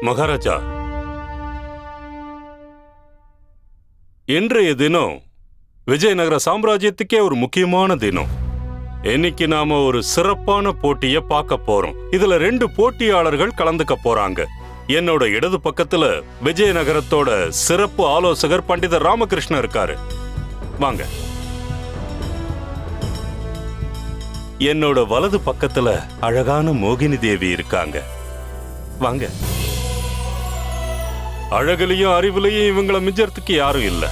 மகாராஜா இன்றைய தினம் விஜயநகர சாம்ராஜ்யத்துக்கே ஒரு முக்கியமான தினம். இன்னைக்கு நாம ஒரு சிறப்பான போட்டிய பார்க்க போறோம். இதுல ரெண்டு போட்டியாளர்கள் கலந்துக்க போறாங்க. என்னோட இடது பக்கத்துல விஜயநகரத்தோட சிறப்பு ஆலோசகர் பண்டித ராமகிருஷ்ணன் இருக்காரு. வாங்க. என்னோட வலது பக்கத்துல அழகான மோகினி தேவி இருக்காங்க. வாங்க. அழகுலயும் அறிவுலையும் இவங்களை மிஞ்சறதுக்கு யாரும் இல்லை.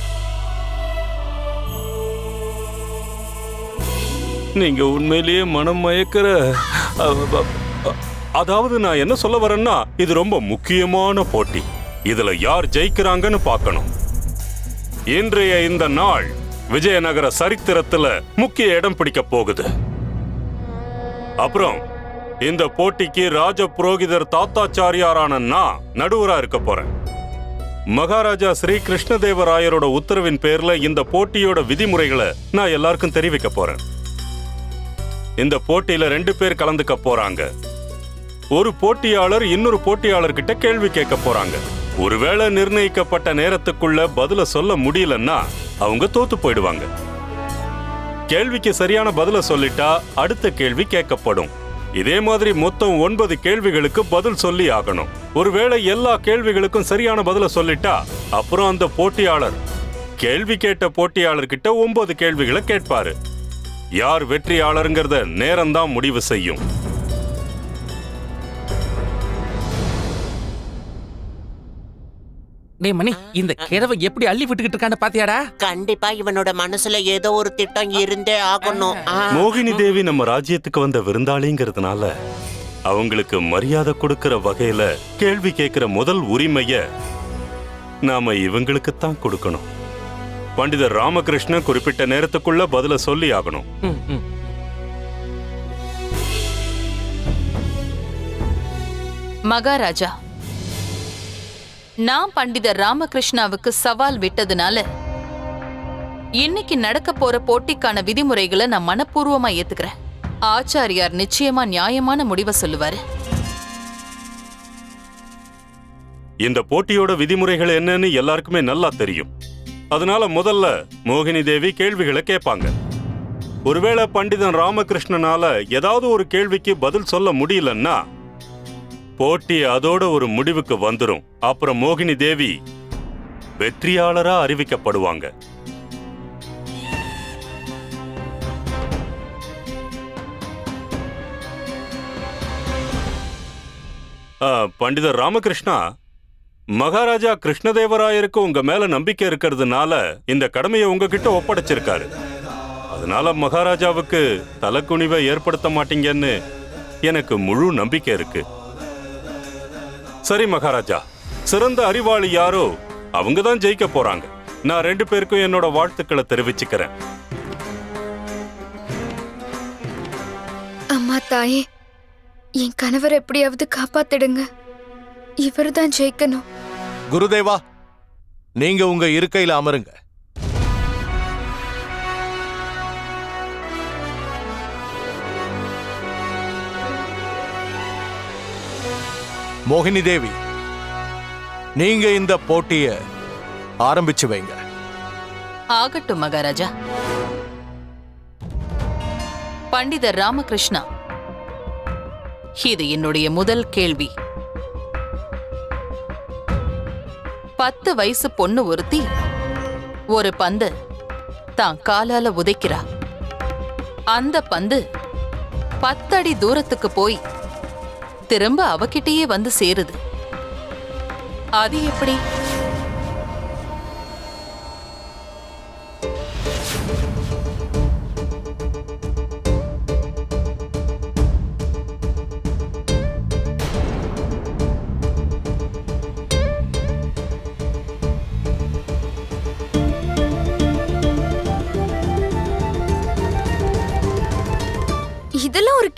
நீங்க உண்மையிலேயே மனம் மயக்கிற அதாவது நான் என்ன சொல்ல வரேன்னா இது ரொம்ப முக்கியமான போட்டி. இதுல யார் ஜெயிக்கிறாங்கன்னு பார்க்கணும். இன்றைய இந்த நாள் விஜயநகர சரித்திரத்துல முக்கிய இடம் பிடிக்க போகுது. அப்புறம் இந்த போட்டிக்கு ராஜ புரோகிதர் தாத்தாச்சாரியாரான நான் நடுவரா இருக்க போறேன். மகாராஜா ஸ்ரீ கிருஷ்ணதேவராயரோட உத்தரவின் பேர்ல இந்த போட்டியோட விதிமுறைகளை நான் எல்லாருக்கும் தெரிவிக்க போறேன். இந்த போட்டியில ரெண்டு பேர் கலந்துக்க போறாங்க. ஒரு போட்டியாளர் இன்னொரு போட்டியாளர் கிட்ட கேள்வி கேட்க போறாங்க. ஒருவேளை நிர்ணயிக்கப்பட்ட நேரத்துக்குள்ள பதில சொல்ல முடியலன்னா அவங்க தோத்து போயிடுவாங்க. கேள்விக்கு சரியான பதில சொல்லிட்டா அடுத்த கேள்வி கேட்கப்படும். இதே மாதிரி மொத்தம் ஒன்பது கேள்விகளுக்கு பதில் சொல்லி ஆகணும். ஒருவேளை எல்லா கேள்விகளுக்கும் சரியான பதில சொல்லிட்டா அப்புறம் அந்த போட்டியாளர் கேள்வி கேட்ட போட்டியாளர்கிட்ட ஒன்பது கேள்விகளை கேட்பாரு. யார் வெற்றியாளருங்கிறத நேரம்தான் முடிவு செய்யும். டேய் மணி இந்த கிழவை எப்படி அள்ளி விட்டுக்கிட்டு இருக்கான்னு பாத்தியாடா? கண்டிப்பா இவனோட மனசுல ஏதோ ஒரு திட்டம் இருந்தே ஆகணும். ஆ. மோகினி தேவி நம்ம ராஜ்யத்துக்கு வந்த விருந்தாளிங்கிறதுனால அவங்களுக்கு மரியாதை கொடுக்கிற வகையில கேள்வி கேட்கிற முதல் உரிமைய நாம இவங்களுக்கு தான் கொடுக்கணும். பண்டிதர் ராமகிருஷ்ணன் குறிப்பிட்ட நேரத்துக்குள்ள பதில சொல்லி ஆகணும். மகாராஜா நான் பண்டிதர் ராமகிருஷ்ணாவுக்கு சவால் விட்டதுனால இன்னைக்கு நடக்க போற போட்டிக்கான விதிமுறைகளை நான் மனப்பூர்வமா ஏத்துக்கிறேன். ஆச்சாரியார் நிச்சயமா நியாயமான முடிவை சொல்லுவாரு. இந்த போட்டியோட விதிமுறைகள் என்னன்னு எல்லாருக்குமே நல்லா தெரியும். அதனால முதல்ல மோகினி தேவி கேள்விகளை கேட்பாங்க. ஒருவேளை பண்டிதன் ராமகிருஷ்ணனால ஏதாவது ஒரு கேள்விக்கு பதில் சொல்ல முடியலன்னா போட்டி அதோட ஒரு முடிவுக்கு வந்துரும். அப்புறம் மோகினி தேவி வெற்றியாளரா அறிவிக்கப்படுவாங்க. பண்டிதர் ராமகிருஷ்ணா மகாராஜா கிருஷ்ணதேவராயருக்கு உங்க மேல நம்பிக்கை இருக்கிறதுனால இந்த கடமையை உங்ககிட்ட ஒப்படைச்சிருக்காரு. அதனால மகாராஜாவுக்கு தலக்குனிவை ஏற்படுத்த மாட்டீங்கன்னு எனக்கு முழு நம்பிக்கை இருக்கு. சரி மகாராஜா சிறந்த அறிவாளி யாரோ அவங்க தான் ஜெயிக்க போறாங்க. நான் ரெண்டு பேருக்கும் என்னோட வாழ்த்துக்களை தெரிவிச்சுக்கிறேன். அம்மா தாயே என் கணவர் எப்படியாவது காப்பாத்திடுங்க. இவர்தான் ஜெயிக்கணும். குருதேவா நீங்க உங்க இருக்கையில அமருங்க. மோகினி தேவி நீங்க இந்த போட்டிய ஆரம்பிச்சு வைங்க. ஆகட்டும் மகாராஜா. பண்டிதர் ராமகிருஷ்ணா இது என்னுடைய முதல் கேள்வி. பத்து வயசு பொண்ணு ஒருத்தி ஒரு பந்து தான் காலால உதைக்கிறா. அந்த பந்து பத்தடி தூரத்துக்கு போய் திரும்ப அவகிட்டயே வந்து சேருது. அது எப்படி?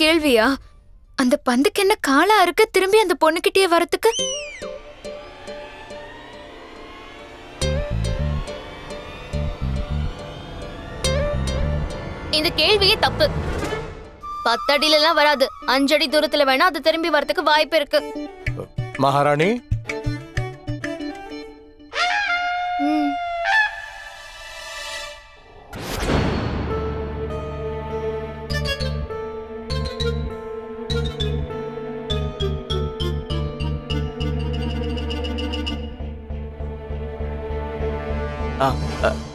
கேள்வியா? அந்த பந்துக்கு என்ன காலா இருக்கு திரும்பி அந்த பொண்ணுகிட்டயே வரத்துக்கு இந்த கேள்வியே தப்பு. பத்தடியில எல்லாம் வராது. அஞ்சடி தூரத்துல வேணா அது திரும்பி வரதுக்கு வாய்ப்பு இருக்கு. மகாராணி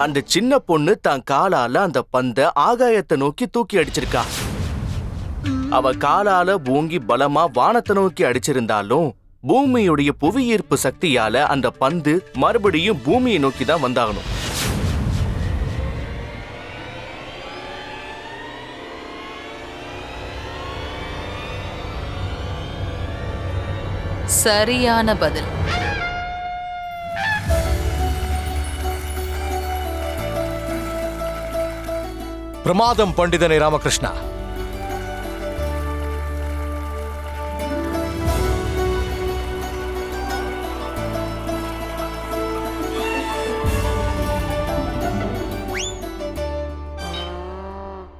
அந்த சின்ன பொண்ணு தான் காலால அந்த பந்த ஆகாயத்தை நோக்கி தூக்கி அடிச்சிருக்கா. அவ காலால ஓங்கி பலமா வானத்தை நோக்கி அடிச்சிருந்தாலும் பூமியுடைய புவியீர்ப்பு சக்தியால அந்த பந்து மறுபடியும் பூமியை நோக்கி தான் வந்தாகணும். சரியான பதில். பிரமாதம் பண்டிதனை ராமகிருஷ்ணா.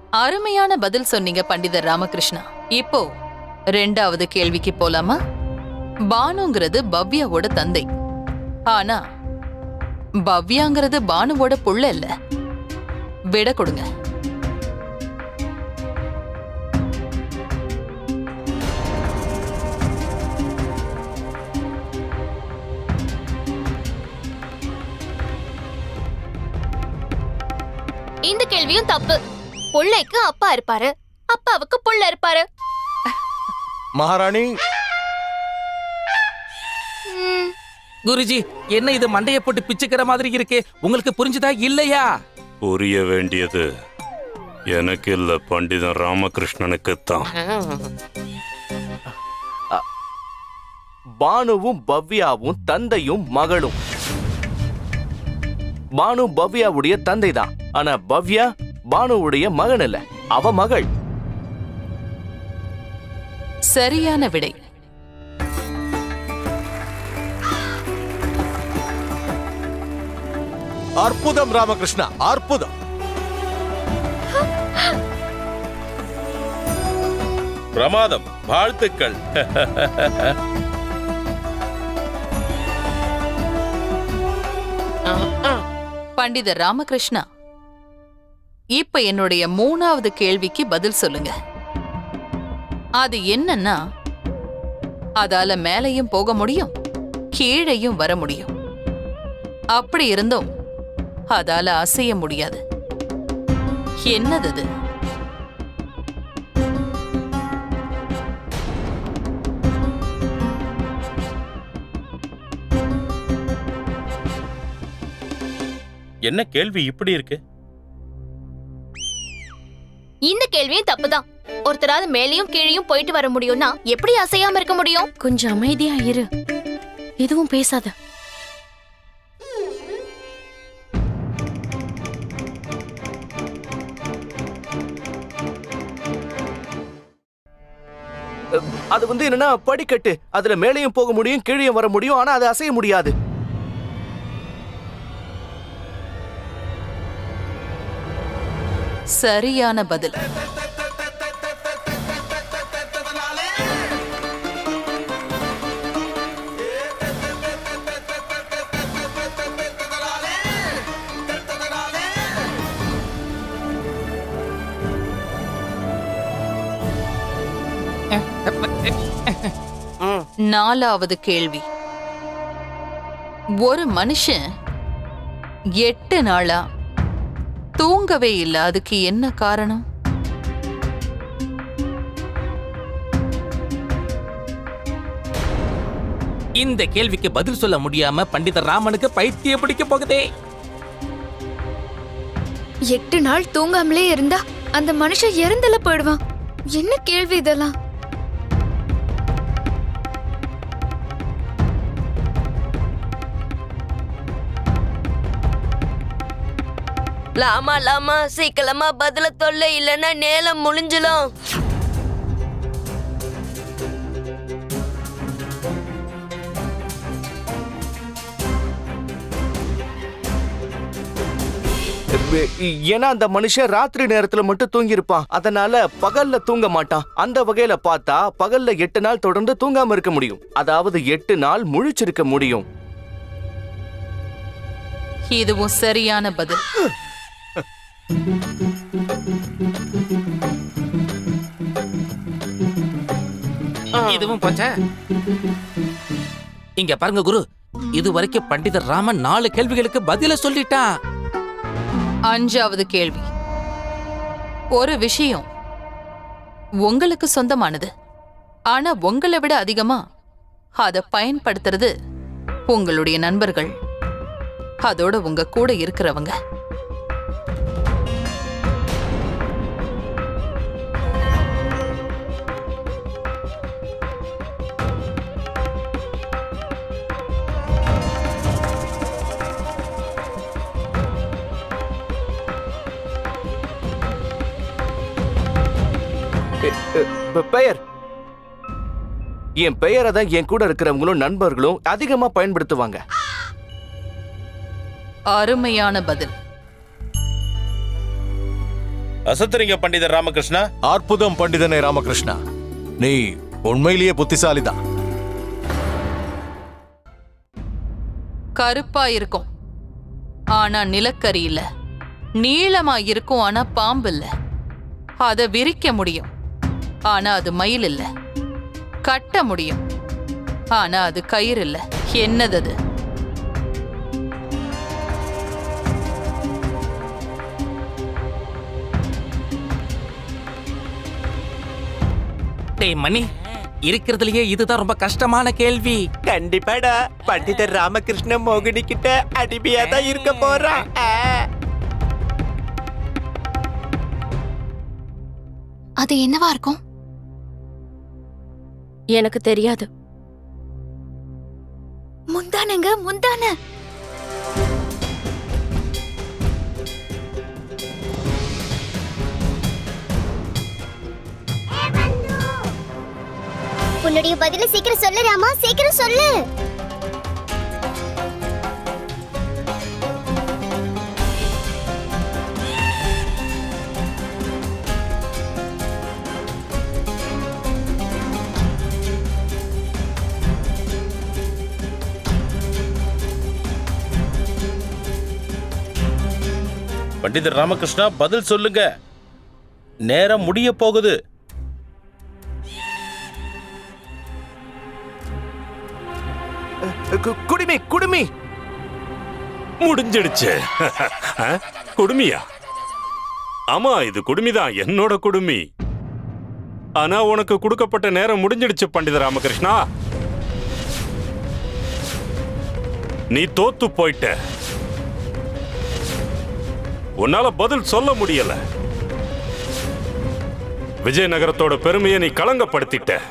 அருமையான பதில் சொன்னீங்க பண்டிதர் ராமகிருஷ்ணா. இப்போ ரெண்டாவது கேள்விக்கு போலாமா? பானுங்கிறது பவ்யாவோட தந்தை. ஆனா பவ்யாங்கிறது பானுவோட புள்ள இல்ல. விட கொடுங்க. கேள்வியும் தப்பு. புள்ளைக்கு அப்பா இருப்பாரு. அப்பாவுக்கு புள்ள இருப்பாரு. மகாராணி. குருஜி என்ன இது மண்டைய போட்டு பிச்சுக்கிற மாதிரி இருக்கு? உங்களுக்கு புரிஞ்சுதா இல்லையா? புரிய வேண்டியது. எனக்கு இல்ல பண்டிதன் ராமகிருஷ்ணனுக்குத்தான். பானுவும் பவ்யாவும் தந்தையும் மகளும். பானு பவ்யாவுடைய தந்தை தான் ஆனா பவ்யா பானுவுடைய மகன் இல்ல அவ மகள். சரியான விடை. அற்புதம் ராமகிருஷ்ணா அற்புதம். பிரமாதம் வாழ்த்துக்கள். பண்டிதர் ராமகிருஷ்ணா இப்ப என்னுடைய மூணாவது கேள்விக்கு பதில் சொல்லுங்க. அது என்னன்னா அதால மேலையும் போக முடியும் கீழையும் வர முடியும். அப்படி இருந்தும் அதால அசைய முடியாது. என்னது அது என்ன கேள்வி இப்படி இருக்கு? இந்த கேள்வியும் தப்புதான். ஒருத்தராவது மேலேயும் கீழேயும் போயிட்டு வர முடியும்னா எப்படி அசையாம இருக்க முடியும்? கொஞ்சம் அமைதியா இரு. எதுவும் பேசாத. அது வந்து என்னன்னா படிக்கட்டு. அதுல மேலேயும் போக முடியும் கீழேயும் வர முடியும் ஆனா அது அசைய முடியாது. சரியான பதில். நாலாவது கேள்வி. ஒரு மனுஷன் எட்டு நாளா தூங்கவே இல்ல. அதுக்கு என்ன காரணம்? இந்த கேள்விக்கு பதில் சொல்ல முடியாம பண்டிதர் ராமனுக்கு பைத்தியம் பிடிக்க போகுதே. எட்டு நாள் தூங்காமலே இருந்தா அந்த மனுஷன் இறந்தல போயிடுவான். என்ன கேள்வி இதெல்லாம்? லாமா லாமா சீக்கிரமா பதில தொல்ல இல்லைன்னா நேலம் முடிஞ்சிடும். ஏன்னா அந்த மனுஷன் ராத்திரி நேரத்துல மட்டும் தூங்கி இருப்பான் அதனால பகல்ல தூங்க மாட்டான். அந்த வகையில பார்த்தா பகல்ல எட்டு நாள் தொடர்ந்து தூங்காம இருக்க முடியும். அதாவது எட்டு நாள் முழிச்சிருக்க முடியும். இதுவும் சரியான பதில். இதுவும் போச்சா? இங்க பாருங்க குரு. இதுவரைக்கும் பண்டிதர் ராமன் நாலு கேள்விகளுக்கு பதில சொல்லிட்டான். அஞ்சாவது கேள்வி. ஒரு விஷயம் உங்களுக்கு சொந்தமானது. ஆனா உங்களை விட அதிகமா அதை பயன்படுத்துறது உங்களுடைய நண்பர்கள். அதோட உங்க கூட இருக்கிறவங்க. பெயர்? என் பெயரை தான் என் கூட இருக்கிறவங்களும் நண்பர்களும் அதிகமா பயன்படுத்துவாங்க. அருமையான பதில். அசத்துறீங்க பண்டிதர் ராமகிருஷ்ணா? அற்புதம் பண்டிதனே ராமகிருஷ்ணா. நீ உண்மையிலேயே புத்திசாலிதான். கருப்பா இருக்கும் ஆனா நிலக்கரி இல்ல. நீளமா இருக்கும் ஆனா பாம்பு இல்ல அத விரிக்க முடியும். ஆனா அது மயில் இல்ல. கட்ட முடியும். ஆனா அது கயிறு இல்ல. என்னது அது? டேய் மணி இருக்கிறதுலயே இதுதான் ரொம்ப கஷ்டமான கேள்வி. கண்டிப்பாடா. பண்டிதர் ராமகிருஷ்ண மோகினி கிட்ட அடிமையா தான் இருக்க போறான் அது என்னவா இருக்கும்? எனக்கு தெரியாது. முந்தானங்க முந்தான. உன்னுடைய பதில சீக்கிரம் சொல்லு ராமா. சீக்கிரம் சொல்லு. பண்டிதர் ராமகிருஷ்ணா பதில் சொல்லுங்க. நேரம் முடிய போகுது. குடுமி குடுமி. முடிஞ்சிடுச்சு? குடுமியா? ஆமா இது குடுமிதான் என்னோட குடுமி. ஆனா உனக்கு கொடுக்கப்பட்ட நேரம் முடிஞ்சிடுச்சு பண்டித ராமகிருஷ்ணா. நீ தோத்து போயிட்ட. உன்னால பதில் சொல்ல முடியல. விஜயநகரத்தோட பெருமையை நீ களங்கப்படுத்திட்ட.